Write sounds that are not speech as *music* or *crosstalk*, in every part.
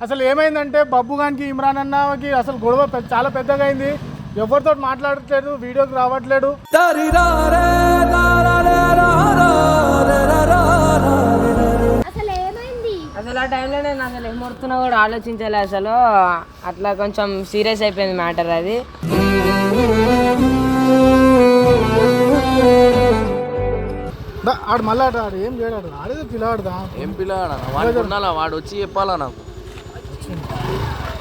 అసలు ఏమైందంటే బబ్బు గానికి ఇమ్రాన్ అన్నకి అసలు గొడవ పెద్ద- చాలా పెద్దగా అయింది. ఎవరితో మాట్లాడట్లేదు వీడియోకి రావట్లేడు అసలు ఏమైంది? అసలు ఆ టైంలో నేను అసలు ఏమవుతున్నా కూడా ఆలోచించాలి అసలు. అట్లా కొంచెం సీరియస్ అయిపోయింది మ్యాటర్ అది. ఆడు మళ్ళీ ఆడు ఏం చేయడాడు ఆడేదో పిల్లాడుదా? ఏం పిల్లగాడు వాడు కొనాలా వాడు వచ్చి చెప్పాలా నాకు వాడు ఏదైనా చేసినా వాడు అది కావాలంటే అది తీసుకురండి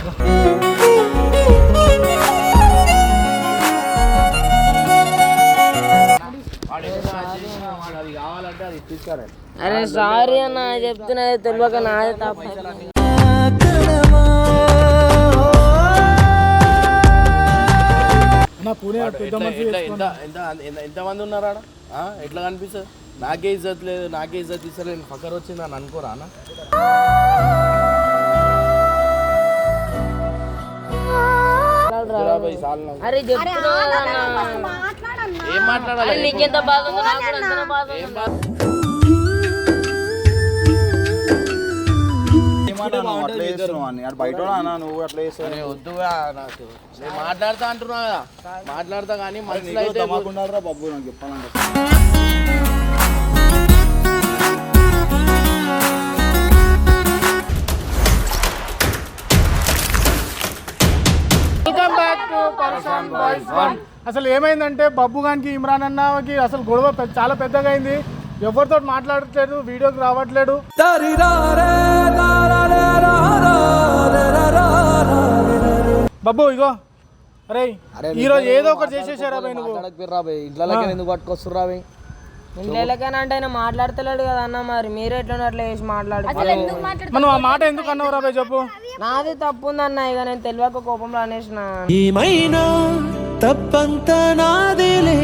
అరే సారీ అన్న చెప్తున్నది తెలియక నాదే తప్ప. ఎంతమంది ఉన్నారు? ఎట్లా కనిపిస్తుంది? నాకే ఇజ్జత్ లేదు నాకే ఇజ్జత్ ఇస్తారు నేను పక్కన వచ్చింది అని అనుకోరా అన్న? సాల్ నాకు. అరే చెప్తున్నా కదా అన్న. మాట్లాడన్నా ఏం మాట్లాడాలి అరే నీకెంత బాధ ఉందో నాకు కూడా అంతనే బాధ ఉంది. ఏం బాధ? అట్లా చేస్తున్నావు అని అటు బయట అన్నా నువ్వు అట్లా చేస్తావు అరే వద్దుగా నాకు నేను మాట్లాడతా అంటున్నా కదా మాట్లాడతా కానీ మనసులో అయితే బాబు నాకు చెప్పాలంటే అసలు ఏమైందంటే బబ్బు గానికి ఇమ్రాన్ అన్నకి అసలు గొడవ పెద్ద- చాలా పెద్దగా అయింది. ఎవరితో మాట్లాడట్లేదు వీడియోకి రావట్లేడు బబ్బు ఇగో. అరే ఈ రోజు ఏదో ఒకటి చేసేసారా నువ్వు? ఇంట్లో ఎందుకు ఇంట్లోకైనా అంటే ఆయన మాట్లాడతలేడు కదా అన్న మరి. మీరు ఎట్లా అట్లా చేసి మాట్లాడు మనం ఆ మాట ఎందుకు అన్నావు రా భయ్ చెప్పు. నాది తప్పు ఉందన్న ఇక నేను తెలియక కోపంలో అనేసిన. ఏమైనా తప్పంతా నాదేలే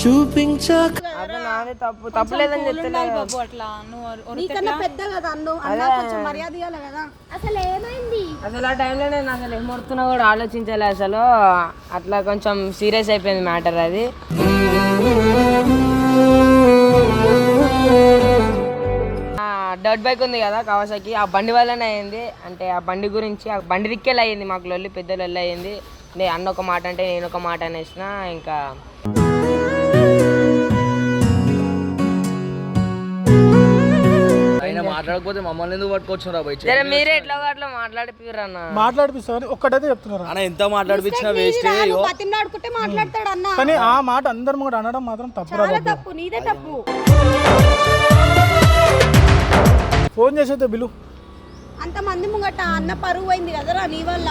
చూపించక. అదే నాది తప్పు తప్పు లేదని చెప్తలేదు అట్లా. నువ్వు నీకన్నా పెద్ద కదా అన్ను అన్న కొంచెం మర్యాద ఇవ్వాలి కదా. అసలు ఏమైంది? అసలు ఆ టైంలో నేను అసలు ఏమవుతున్నా కూడా ఆలోచించాలి అసలు. అట్లా కొంచెం సీరియస్ అయిపోయింది మ్యాటర్ అది. డర్ట్ బైక్ ఉంది కదా కవాసాకి ఆ బండి వల్లనే అయింది. అంటే ఆ బండి గురించి ఆ బండి దిక్కేలా అయింది మాకు లొల్లి పెద్ద లొల్లి అయింది. నే అన్న ఒక మాట అంటే నేను ఒక మాట అనేసిన ఇంకా. మాట్లాడకపోతే మమ్మల్ని ఎందుకు పట్టుకొచ్చురా సరే మీరే ఎట్లా అట్లా మాట్లాడిపోయారు అన్న మాట్లాడిపిస్తావని ఒక్కటైతే చెప్తున్నారు అన్న ఎంత మాట్లాడిపించినా వేస్ట్ బతిమలాడుకుంటే మాట్లాడతాడు అన్న కానీ ఆ మాట అందరం కూడా అనడం మాత్రం బాబు తప్పు నీదే తప్పు. ఫోన్ చేసేదే బిలు అంత మంది ముంగట అన్న పరువు అయింది కదరా నీ వల్ల.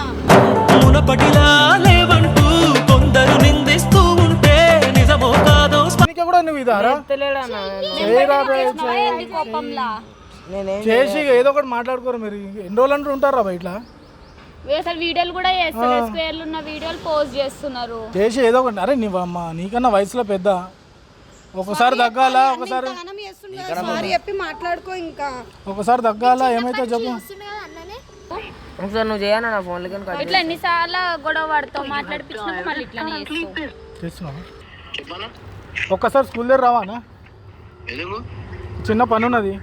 మునపటిలా లేవంటూ కొందరు నిందిస్తూ ఉంటే నిజమో కాదో నీకే కూడా నువ్వు ఇదారా? చేయరా బే, చేయి. కోపంలా? నేనేం చేసి ఏదో ఒకటి మాట్లాడుకోరు మీరు. ఎన్ని రోజులు అంటూ ఉంటారా బయట అసలు వీడియోలు కూడా చేస్తారు స్క్వేర్లు ఉన్న వీడియోలు పోస్ట్ చేస్తున్నారు. చేసి ఏదో ఒకటి అరే నీవు అమ్మ నీకన్నా వయసులో పెద్ద ఒకసారి తగ్గాల? ఒకసారి సారీ చెప్పి మాట్లాడుకో ఇంకా. ఒకసారి తగ్గాల? ఏమైతే చెప్పు. ఒకసారి నువ్వు చేయనా నా ఫోన్లో కానీ ఇట్లా ఎన్నిసార్లు గొడవ పడతావు? మాట్లాడిపించినాక మళ్ళీ ఇట్లానే చేస్తావు. చేస్తున్నావా? ఒక్కసారి స్కూల్ దగ్గర రావానా? చిన్న పని ఉన్నది.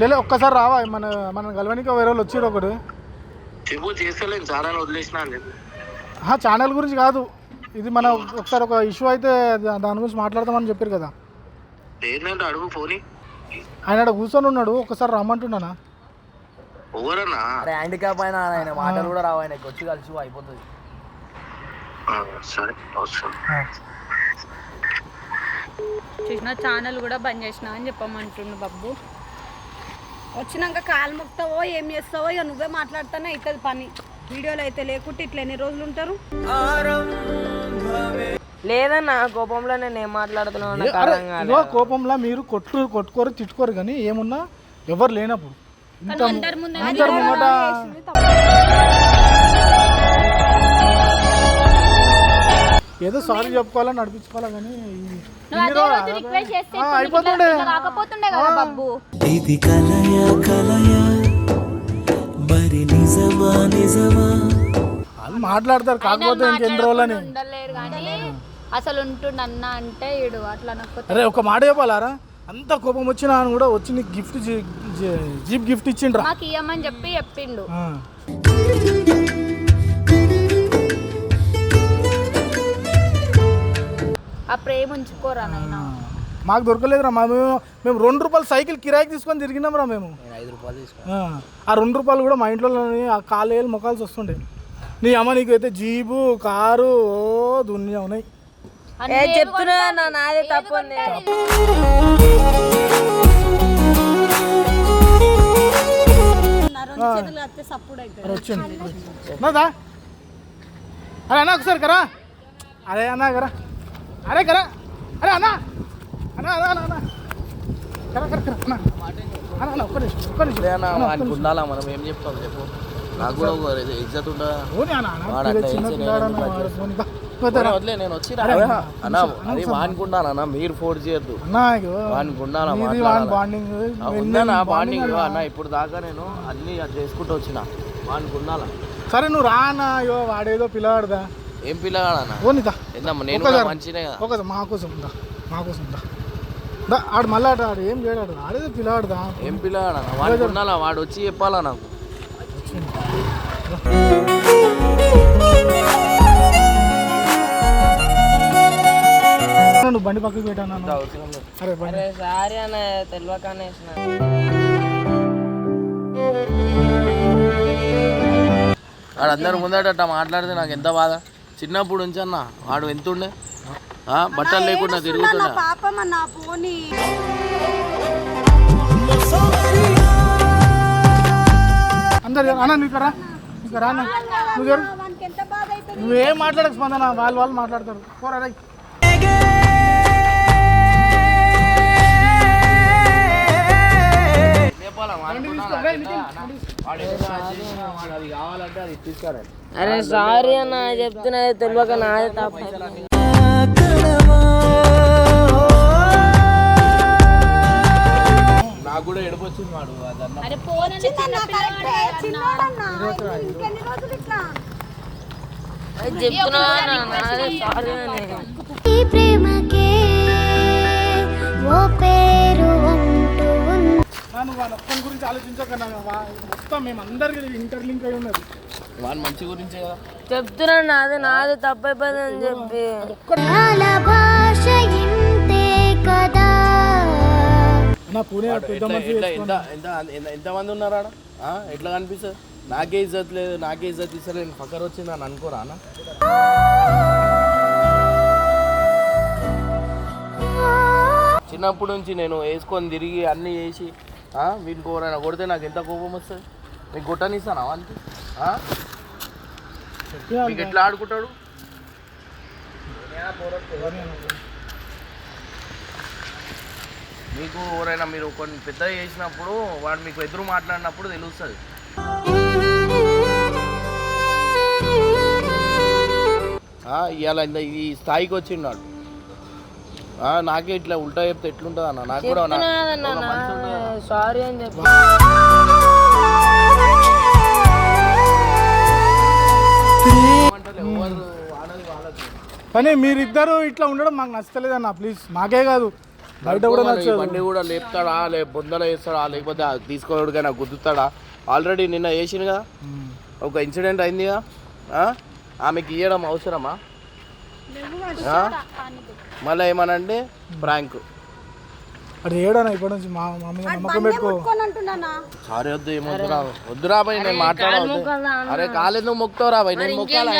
లేదు ఒక్కసారి రావా మన మన గల్వనికి వేరే వాళ్ళు వచ్చారు ఒకడు. ఛానల్ గురించి కాదు. ఇది మన ఒకసారి ఒక ఇష్యూ అయితే దాని గురించి మాట్లాడదామని చెప్పారు కదా. ఏంటంటే అడుగు ఫోని. ఆయన ఆడ కూర్చొని ఉన్నాడు ఒకసారి రమ్మంటున్నానా? ఎవరన్నా? అరే హ్యాండిక్యాప్ అయినా ఆయన మాటలు కూడా రావు ఆయనకి వచ్చి కలిసి అయిపోతుంది. సరే చూసిన ఛానల్ కూడా బంద్ చేసిన అని చెప్పమంటుండు బాబు. వచ్చినాక కాలు మొక్తావో ఏం చేస్తావో ఇక నువ్వే మాట్లాడుతానే అవుతుంది పని. వీడియోలో అయితే లేకుంటే ఇట్లా ఎన్ని రోజులు ఉంటారు? లేదన్న కోపంలో నేను ఏం. ఇగో కోపంలో మీరు కొట్టు కొట్టుకోరు తిట్టుకోరు కానీ ఏమున్నా ఎవరు లేనప్పుడు. ఏదో సారీ చెప్పుకోవాలని నడిపించుకోవాలా కానీ అయిపోతుండే. కదా బాబు ఇది కలయ కలయ. మరి నిజమా నిజమా? వాళ్ళు మాట్లాడతారు కాకపోతే ఇంకెన్ని రోజులని. ఉండలేరు కానీ అసలు ఉంటుండ అన్న అంటే ఇడు అట్లా నాకు అరే ఒక మాట చెప్పాలారా? అంత కోపం వచ్చినా అని కూడా వచ్చి నీకు గిఫ్ట్ జీప్ గిఫ్ట్ ఇచ్చిండ్రా? మాకు ఇయ్యమని చెప్పి చెప్పిండు. ఆ. ఆ ప్రేమ ఉంచుకోరా నాయనా? మాకు దొరకలేదురా. మా మేము మేము రెండు రూపాయలు సైకిల్ కిరాయికి తీసుకొని తిరిగినాం రా మేము. ఐదు రూపాయలు ఆ, ఆ రెండు రూపాయలు కూడా మా ఇంట్లో ఆ కాలేలు మొక్కాల్సి వస్తుండే నీ అమ్మ నీకు అయితే జీబు కారు ఓ దునియా ఉన్నాయి. ఏ చెప్తున్నా నాదే తప్పు ఉంది వచ్చింది నాదా? అరే అన్న ఒకసారి కరా. అరే అన్న కరా. అరే కరా. అరే అన్న. ఉండాలా మనం? ఏం చెప్తాం చెప్పు. నాకు కూడా ఇజ్జత్ ఉందా పిల్లాడు నేను వచ్చి అన్న అది వానికి ఉండాలన్న మీరు ఫోర్స్ చేయొద్దు. అన్న ఇగో, వానికి ఉండాలా? నీది వాని మాట్లాడాలా? బాండింగ్ ఆ, ఉందన్న బాండింగ్ అన్న. ఇప్పుడు దాకా నేను అన్ని అది చేసుకుంటూ వచ్చిన. వానికి ఉండాలా? సరే నువ్వు రా అన్న అయ్యో వాడేదో పిల్లవాడుదా? ఏం పిల్లగాడన్న పోనీదా నేను మంచినే కదా. ఒక మా కోసం దా మా కోసం దా దా ఆడు మళ్ళీ ఆడు ఆడు ఏం చేయడాడు ఆడేదో పిల్లవాడుదా ఏం పిల్లగాడన్న వానికి ఉండాలా వాడు వచ్చి చెప్పాలా నాకు? నువ్వు బండి పక్కకి పెట్టాను అరే బండి. అరే సారీ అన్న తెలియక అనేసిన వాడు అందరు ముందట మాట్లాడితే నాకు ఎంత బాధ? చిన్నప్పుడు నుంచి అన్న వాడు ఎంత ఉండే బట్టలు లేకుండా పోనీ. అందరు అన్న నీకు రా. అన్న. నువ్వు నువ్వేం మాట్లాడక స్పందన వాళ్ళు వాళ్ళు మాట్లాడతారు. పోరా అరే సారీ అన్న చెప్తున్నా తెలియక నాదే తప్పు నాకు కూడా ఎడుపు వచ్చింది వాడు అదన్న అరే పోనని చిన్న కరెక్టే చిన్నోడన్న. ఇంకెన్ని రోజులు ఇట్లా? చెప్తున్నా అన్న నాదే సారీ అని ఈ ప్రేమకే ఓ పేరు అంటూ ఉంది. నా నువ్వు వాళ్ళ ఒక్కని గురించి ఆలోచించక నా వా- మొత్తం మేము అందరికి ఇంటర్లింక్ అయి ఉన్నది. వాడి మంచి గురించే కదా. చెప్తున్నా నాదే నాదే తప్పు అయిపోయిందని చెప్పి భాష ఇంతే కదా. ఎంతమంది ఉన్నారు ఎట్లా కనిపిస్తుంది నాకే ఇజ్జత్ లేదు నాకే ఇజ్జత్ ఇస్తారు. నేను పక్కన వచ్చింది అని అనుకోరా అన్న? చిన్నప్పటి నుంచి నేను వేసుకొని తిరిగి అన్నీ చేసి వీనికి ఎవరైనా కొడితే నాకు ఎంత కోపం వస్తుంది? మీకు కొట్టనిస్తానా వానికి? మీకు ఎట్లా ఆడుకుంటాడు? మీకు ఎవరైనా మీరు కొన్ని పెద్ద చేసినప్పుడు వాడు మీకు ఎదురు మాట్లాడినప్పుడు తెలుస్తుంది. ఇవాళ ఇంత ఈ స్థాయికి వచ్చిన్నాడు ఆ, నాకే ఇట్లా ఉల్టా చెప్తే ఎట్లుంటుంది అన్న నాకు కూడా. సారీ అని చెప్పి. కానీ మీరిద్దరు ఇట్లా ఉండడం మాకు నచ్చలేదన్న ప్లీజ్. మాకే కాదు. బయట కూడా బండి కూడా లేపుతాడా? లే బొందలో వేస్తాడా? లేకపోతే తీసుకోవడానికైనా గుద్దుతాడా? ఆల్రెడీ నిన్న వేసింది కదా ఒక ఇన్సిడెంట్ అయింది కదా? ఆమెకి ఇవ్వడం అవసరమా? మళ్ళీ ఏమనంటే ప్రాంక్. అది ఇప్పటి నుంచి? మా మమ్మీ నమ్మకం పెట్టుకో. సారీ వద్దు ఏమొద్దురా? వద్దురా భయ్ నేను మాట్లాడవద్దు. అరే కాలేదు మొక్కుతావురా భయ్ నేను మొక్కాలా?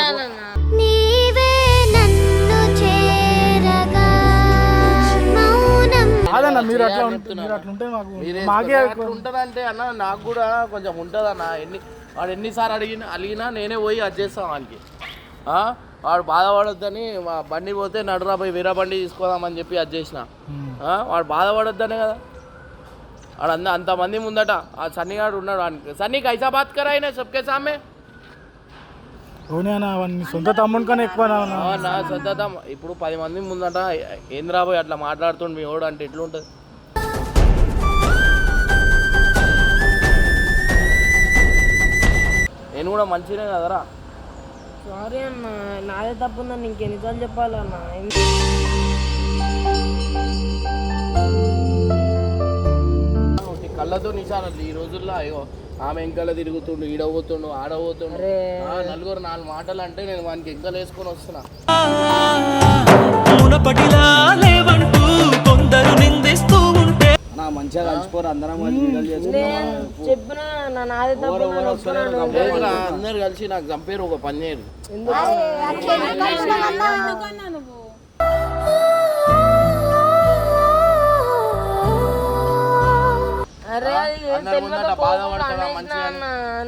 కాదన్న మీరు అట్లా ఉంటే మీరు అట్లా ఉంటే మాకు మాకే ఉంటదంటే అన్న నాకు కూడా కొంచెం ఉంటుంది అన్న ఎన్ని వాడు ఎన్నిసార్లు అడిగినా అడిగినా నేనే పోయి అది చేస్తాను వానికి? వాడు బాధపడొద్దని మా బండి పోతే నడురా పోయి వేరే బండి తీసుకోదామని చెప్పి అది చేసిన? వాడు బాధపడొద్దనే కదా. వాడు అంత అంతమంది ముందట ఆ సన్నిగాడు ఉన్నాడు వానికి. సన్నీ కైసా బాత్ కరాయినా సబ్కే సామే. అవునే అన్న అవన్నీ సొంత తమ్ముని కన్నా ఎక్కువ నా ఆ, నా సొంతం ఇప్పుడు పది మంది ముందట ఏంద్రా పోయి అట్లా మాట్లాడుతుండు మీ వాడు అంటే ఎట్లుంటుంది? నేను కూడా మంచినే కదరా? సారీ అన్న నాదే తప్పు ఉందని ఇంకెన్నిసార్లు చెప్పాలన్నా? కళ్ళతో నిశానట్లు ఈ రోజుల్లో అయ్యో ఆమె ఎంకల తిరుగుతుండు ఈడ పోతుండు ఆడ పోతుండు ఆ, నలుగురు నాలుగు మాటలు అంటే నేను వానికి ఎంకలు వేసుకొని వస్తున్నా మంచిగా కలిసిపోరు అందరం చెప్పిన అందరు కలిసి నాకు చంపారు ఒక పని చేయరు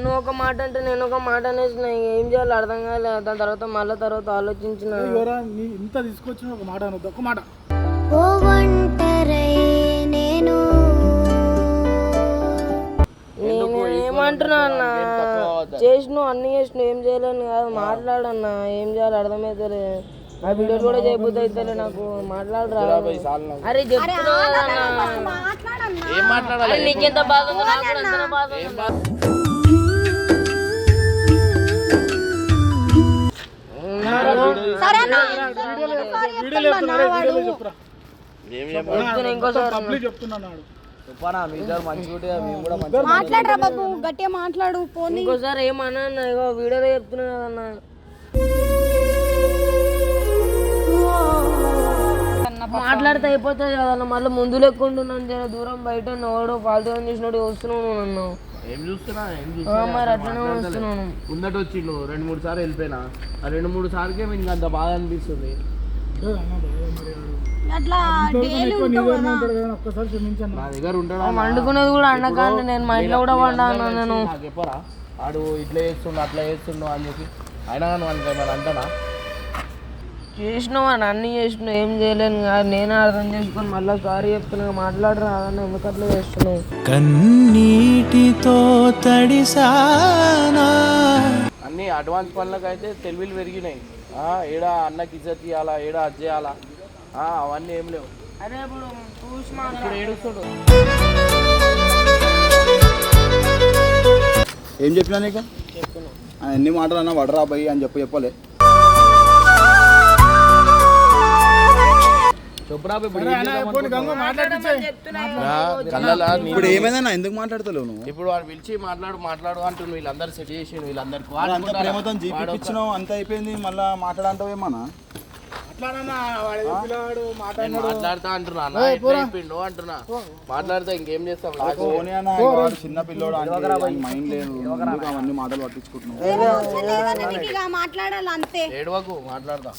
నువ్వు ఒక మాట అంటే నేను ఒక మాట అనేసిన ఏం చేయాలో అర్థం కాలే. దాని తర్వాత మళ్ళీ తర్వాత ఆలోచించిన. ఇంత తీసుకొచ్చిన ఒక మాట అనొద్దు ఒక మాట. నేను. నేను ఏమంటున్నా అన్న? చేసినావు అన్ని చేసినావు ఏం చేయలేను కాదు. మాట్లాడన్నా ఏం చేయాలి అర్థమవుతలే ఆ వీడియోలు కూడా చేయబోతే అవుతలే నాకు. మాట్లాడరా. అరే చెప్తున్నా నీకెంత బాధ ఉందో నాకు కూడా బాధ మాట్లాడరా బాబు గట్టిగా మాట్లాడు పోనీ. ఇంకోసారి ఏమన్నా వీడియోలో చెప్తున్నా కదన్నా మాట్లాడితే అయిపోతుంది కదన్న మళ్ళీ ముందు లెక్కుంటున్నాను జర దూరం బయట నోడు ఫాల్తూ చేసినట్టు వస్తున్నాను నన్ను. ఏం చూస్తున్నా? ఏం మరి అట్లనే వస్తున్నాను. ముందట వచ్చిండు రెండు మూడు సార్లు వెళ్ళిపోయినా. ఆ రెండు మూడు సార్లకే మీకు అంత బాధ అనిపిస్తుంది. నీ ఉంటాడు? కదా వండుకునేది కూడా అన్నకాండి నేను మా ఇంట్లో కూడా వండాను నేను. నాకు చెప్పరా? ఆడు ఇట్లా చేస్తుండు అట్లా చేస్తుండు అని చెప్పి. అయినా కానీ మనకి ఏమైనా అంటానా? చేసినావు అని అన్ని చేసినావు ఏం చేయలేను కాదు నేనే అర్థం చేసుకొని మళ్ళీ సారీ చెప్తున్నా మాట్లాడరా అన్న ఎందుకు అట్లా చేస్తున్నావు. కన్నీటితో తడిసానా? అన్ని అడ్వాన్స్ పనులకు అయితే తెలివిలు పెరిగినాయి. ఆ, ఏడ అన్నకి ఇజ్జత్ ఇవ్వాలా ఏడ అది చేయాలా? ఆ, అవన్నీ ఏం లేవు. అరే ఇప్పుడు ఏడుస్తుండు. ఏం చెప్పినా నీకు? ఆ, ఎన్ని మాటలు అన్నా వడరా బయ్యి అని చెప్పి చెప్పలే. ఇప్పుడు ఏమైందన్నా ఎందుకు మాట్లాడతలేవు నువ్వు? ఇప్పుడు వాడు పిలిచి మాట్లాడు మాట్లాడు అంటుండు వీళ్ళందరూ సెట్ చేసి వీళ్ళందరికీ ప్రేమతో జీపిచ్చినావు అంత అయిపోయింది మళ్ళీ మాట్లాడంటావు మాట్లాడతా అంటున్నా అంటున్నా. మాట్లాడితే ఇంకేం చేస్తాం చిన్న పిల్లోడు మైండ్ లేదు. అవన్నీ మాటలు పట్టించుకుంటున్నావు? మాట్లాడాలి అంతే. ఏడవకు మాట్లాడతా.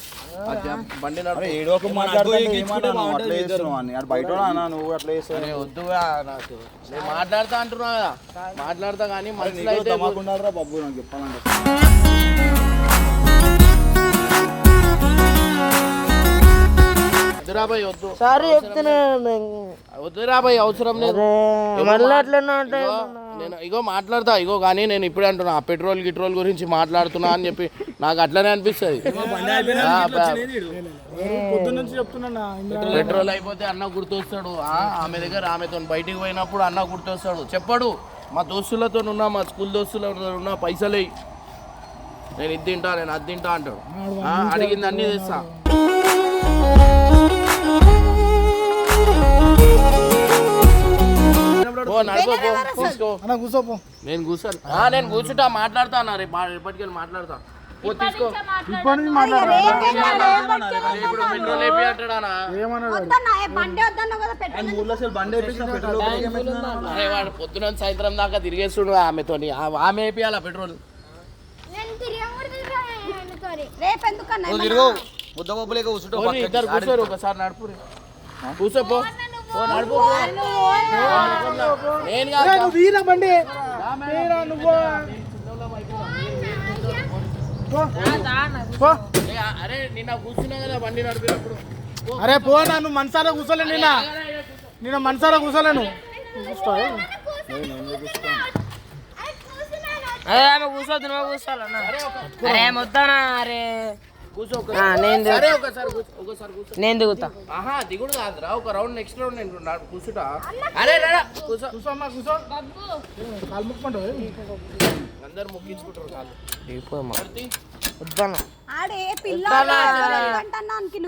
అది చెప్- బండి నడుపు. అరే ఏడో ఒక మాట్లాడితే ఏమన్నా నువ్వు అట్లా చేస్తున్నావు అని అటు బయట నువ్వు అట్లా చేస్తావు అరే వద్దుగా నాకు. నేను మాట్లాడతా అంటున్నా కదా. మాట్లాడతా కానీ మనసులో అయితే తమాకుండారా బాబు నాకు చెప్పాలంటే. వద్దురాబాయ్ వద్దు. సారీ వద్దురాబాయ్ అవసరం లేదు. మళ్ళీ అట్లనే నేను ఇగో మాట్లాడతా ఇగో కానీ నేను ఇప్పుడే అంటున్నా ఆ పెట్రోల్ గిట్రోల్ గురించి మాట్లాడుతున్నా అని చెప్పి నాకు అట్లనే అనిపిస్తుంది. పెట్రోల్ అయిపోతే అన్న గుర్తొస్తాడు. ఆ, ఆమె దగ్గర ఆమెతో బయటికి పోయినప్పుడు అన్న గుర్తొస్తాడు. చెప్పడు మా దోస్తులతో ఉన్నా మా స్కూల్ దోస్తులతో ఉన్నా పైసలే నేను ఇది తింటా నేను అది తింటా అంటాడు. ఆ, అడిగింది అన్నీ తెస్తా. పో నడుకో పో తీసుకో అన్న కూర్చోపో. నేను కూర్చోను. ఆ, నేను కూర్చుంటా మాట్లాడతా అన్న రేపు రేపటికెళ్ళి మాట్లాడతా. పో తీసుకో. ఇప్పటి నుంచి ఇప్పుడు పెట్రోల్ అయిపోయి అంటాడా అరే వాడు పొద్దున సాయంత్రం దాకా తిరిగేస్తుడు ఆమెతోని. ఆ- ఆమె వేపియాల పెట్రోల్? కూర్చుంటా పోనీ, ఇద్దరు కూర్చోరు ఒకసారి నడుపు కూర్చోపో. నేను నువ్వు అరే నిన్న కూర్చున్నా కదా బండి నడిపినప్పుడు. అరే పో నా నువ్వు మనసారా కూర్చోలే నిన్న. నిన్న మనసారా కూర్చోలేను? అరే కూర్చోద్దు నువ్వు కూర్చోవాలన్నా. అరే వద్దానా అరే. నేను దిగుతా. ఆహా దిగుడు కాదురా. ఒక రౌండ్ నెక్స్ట్ రౌండ్ నేను నా- కూర్చుంటా. అరే రాడా కూర్చో కాలు ముక్కుంటావు? అందరు ముక్కించుకుంటారు దిగిపోమ్మా వద్దాను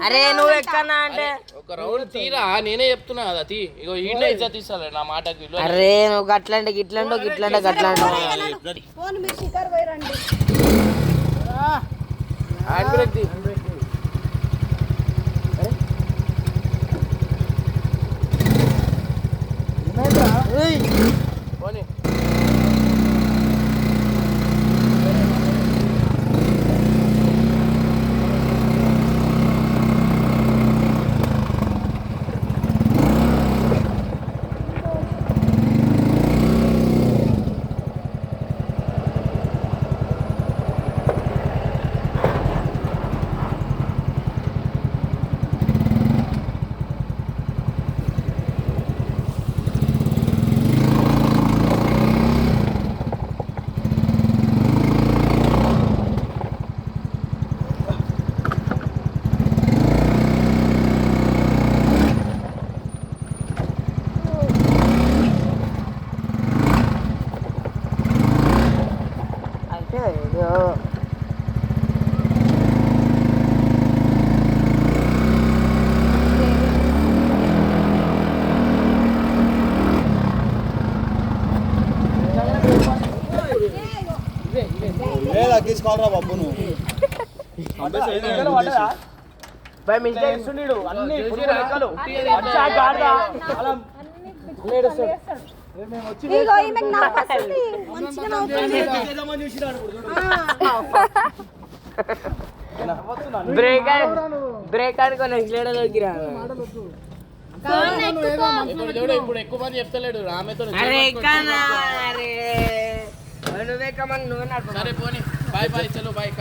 అరే నువ్వు ఎక్కనా అంటే? ఒక రౌండ్ తీరా? నేనే చెప్తున్నా కదా తీ. ఇగో ఈయన ఇజ్జత్ ఇస్తాలే నా లేదు. అరే. నువ్వు గట్లంటే గిట్లంటో గిట్లంటే గట్లంటో ఫోన్ మీరు షికారు పోయిరండి హ్యాండ్ బ్రేక్ తీ. పోనీ అయితే ఇదో. ఏ బాబు నువ్వు. బై మిస్టేక్ ఇస్తుండీడు. అన్ని పురుగులు లెక్కలు. వచ్చా గాడిద. ఇగో ఈమెకు నవ్వు *laughs* వస్తుంది. మంచిగా నవ్వుతుంది. *laughs* బ్రేక్ ఆడి- బ్రేక్ ఆడుకొని ఎక్సలేటర్ దొరికిరా. ఇప్పుడు ఎక్కువ మంది చెప్తలేడు ఆమెతో అరే. నువ్వే కమన్ నువ్వే నడప సరే పోనీ. బాయ్ బాయ్ చలో బాయ్